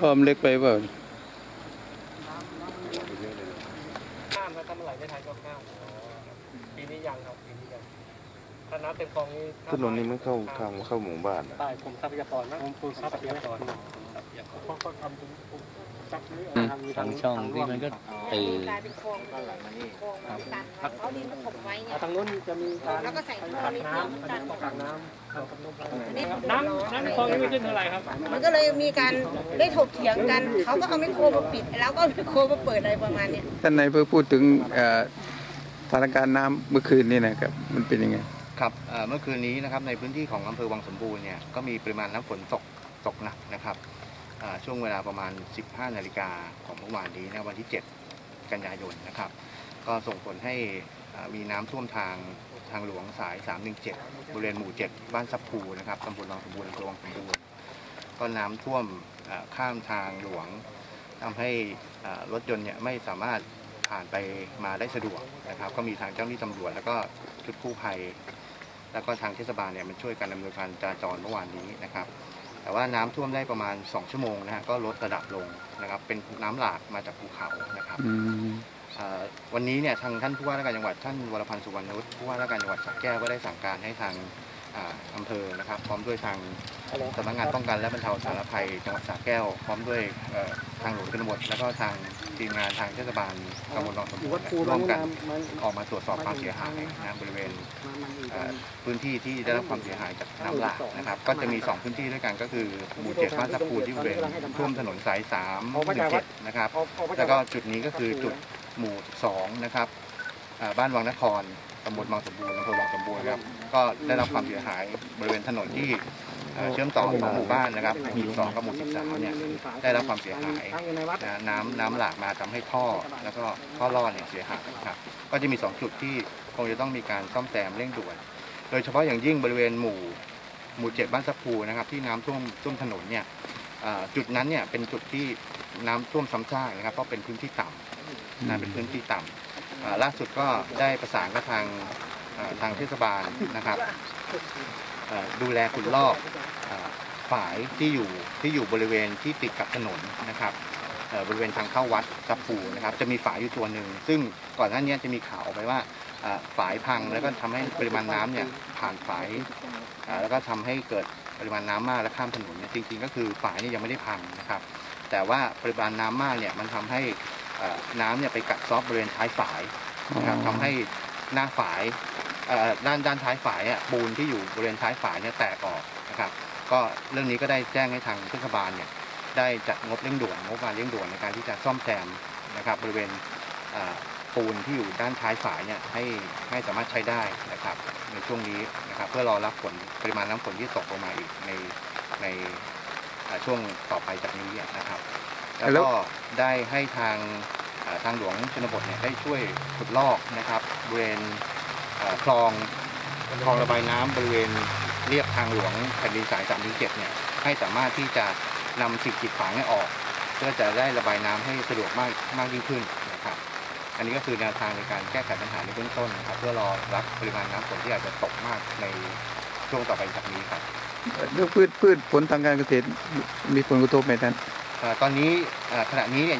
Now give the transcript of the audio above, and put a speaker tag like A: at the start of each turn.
A: ท่อมนเล็กไปเปล่า
B: ข้ามครับถ้ามันไหลไม่ทันก็ข้ามปีนี้ยังครับปีนี้ยังถ้าน้ำเต็มคลองนี้
C: ถนนนี้มันเข้าทางเข้าหมู่บ้านนะ
B: ใต้กรมทรัพยากรนะกรมทรัพยากรเพราะเขาทำ ทรัพย์นี้ทางมี
D: ทางช่องที่มันก็ตื่น
E: กลายเป็นคลองไปเลยคลองมันตันเขาดินมาถมไว้เนี่ย
B: ทางนู้นจะมีการ
E: แล้วก็ใส่ท่อ
B: ตัก
E: นิด
B: น้
E: เดียวมันตันำ
B: ตักน้ำทำกับนม
E: อันนี้
B: น้ำน้ำในคลองนี้ไม่ขึ้นเท่าไหร่ครับ
E: มันก็เลยมีการได้ถกเถียงกัน เขาก็เอาไมโครมาปิด แล้วก็เอาไมโครมาเปิดอะไรประมาณเนี้ย
A: ท่านนายเพื่อพูดถึงเอ่อสถานการณ์น้ำเมื่อคืนนี่นะครับ มันเป็นยังไง
F: ครับเอ่อเมื่อคืนนี้นะครับในพื้นที่ของอำเภอวังสมบูรณ์เนี่ยก็มีปริมาณน้ำฝนตกตกหนักนะครับเอ่อ ช่วงเวลาประมาณ 15 นาฬิกาของเมื่อวานนี้นะวันที่ 7 กันยายนนะครับ ก็ส่งผลให้มีน้ำท่วมทางทางหลวงสาย 317 บริเวณหมู่ 7 บ้านซับพูนะครับตำบลวังสมบูรณ์อำเภอวังสมบูรณ์ก็น้ำท่วมข้ามทางหลวงทำให้รถยนต์เนี่ยไม่สามารถผ่านไปมาได้สะดวกนะครับ ก็มีทางเจ้าหน้าที่ตำรวจแล้วก็ชุดกู้ภัย แล้วก็ทางเทศบาลเนี่ยมันช่วยกันดำเนินการจราจรเมื่อวานนี้นะครับ แต่ว่าน้ำท่วมได้ประมาณ 2 ชั่วโมงนะฮะก็ลดระดับลงนะครับเป็นน้ำหลากมาจากภูเขานะครับ
A: อืม
F: เอ่อวันนี้เนี่ยทางท่านผู้ว่าราชการจังหวัดท่านวรพันธ์สุวรรณวุฒิผู้ว่าราชการจังหวัดสระแก้วก็ได้สั่งการให้ทาง อ่าอำเภอนะครับ พร้อมด้วยทางสำนักงานป้องกันและบรรเทาสาธารณภัยจังหวัดสระแก้ว พร้อมด้วยเอ่อทางหลวงชนบทแล้วก็ทางทีมงานทางเทศบาลตำบลบางสมบูรณ์เนี่ยร่วมกันออกมาตรวจสอบความเสียหายนะบริเวณเอ่อพื้นที่ที่ได้รับความเสียหายจากน้ำหลากนะครับ ก็จะมี 2 พื้นที่ด้วยกันก็คือหมู่เจ็ดบ้านทับพูที่บริเวณท่วมถนนสาย3 1 7นะครับ แล้วก็จุดนี้ก็คือจุดหมู่ 12 นะครับอ่าบ้านวังนคร ตำบลบางสมบูรณ์อำเภอวังสมบูรณ์ครับ ก็ได้รับความเสียหายบริเวณถนนที่เอ่อเชื่อมต่อของหมู่บ้านนะครับหมู่12กับหมู่13เนี่ยได้รับความเสียหายนะน้ำน้ำหลากมาทำให้ท่อ แล้วก็ท่อรอดเนี่ยเสียหายครับ ก็จะมี 2 จุดที่คงจะต้องมีการซ่อมแซมเร่งด่วน โดยเฉพาะอย่างยิ่งบริเวณหมู่ หมู่เจ็ดบ้านสัพูนะครับ ที่น้ำท่วมท่วมถนนเนี่ยอ่าจุดนั้นเนี่ยเป็นจุดที่น้ำท่วมซ้ำซากนะครับเพราะเป็นพื้นที่ต่ำนะเป็นพื้นที่ต่ำอ่า ล่าสุดก็ได้ประสานกับทางทางเทศบาลนะครับดูแลขุดลอกอ่าฝายที่อยู่ที่อยู่บริเวณที่ติดกับถนนนะครับบริเวณทางเข้าวัดสัพูนะครับ จะมีฝายอยู่ตัวหนึ่ง ซึ่งก่อนหน้านี้จะมีข่าวออกไปว่าฝายพังแล้วก็ทำให้ปริมาณน้ำเนี่ยผ่านฝายแล้วก็ทำให้เกิดปริมาณน้ำมากและข้ามถนนเนี่ยจริงๆ ก็คือฝายนี่ยังไม่ได้พังนะครับ แต่ว่าปริมาณน้ำมากเนี่ยมันทำให้ น้ำเนี่ยไปกัดเซอกบริเวณท้ายฝายนะครับทำให้หน้าฝายเอ่อด้านด้านท้ายฝายอะปูนที่อยู่บริเวณท้ายฝายเนี่ยแตกออกนะครับ ก็เรื่องนี้ก็ได้แจ้งให้ทางเทศบาลเนี่ยได้จัดงบเร่งด่วนงบประมาณเร่งด่วนในการที่จะซ่อมแซมนะครับ บริเวณอ่าปูนที่อยู่ด้านท้ายฝายเนี่ยให้ให้สามารถใช้ได้นะครับ ในช่วงนี้นะครับ เพื่อรอรับฝนปริมาณน้ำฝนที่ตกลงมาอีกในในเอ่อช่วงต่อไปจากนี้นะครับ แล้วก็ได้ให้ทางเอ่อทางหลวงชนบทเนี่ยได้ช่วยขุดลอกนะครับบริเวณเอ่อคลองคลองระบายน้ำบริเวณเรียบทางหลวงแผ่นดินสาย3ามเจ็ดเนี่ยให้สามารถที่จะนำสิ่งกีดขวางเนี่ยออก เพื่อจะได้ระบายน้ำให้สะดวกมากมากยิ่งขึ้นนะครับ อันนี้ก็คือแนวทางในการแก้ไขปัญหาในเบื้องต้นนะครับเพื่อรอรับปริมาณน้ำฝนที่อาจจะตกมากในช่วงต่อไปจากนี้ครับ
A: เรื่องพืชพืชผลทางการเกษตรมีผลกระทบไหมท่าน
F: เอ่อ ตอนนี้ขณะนี้เนี่ย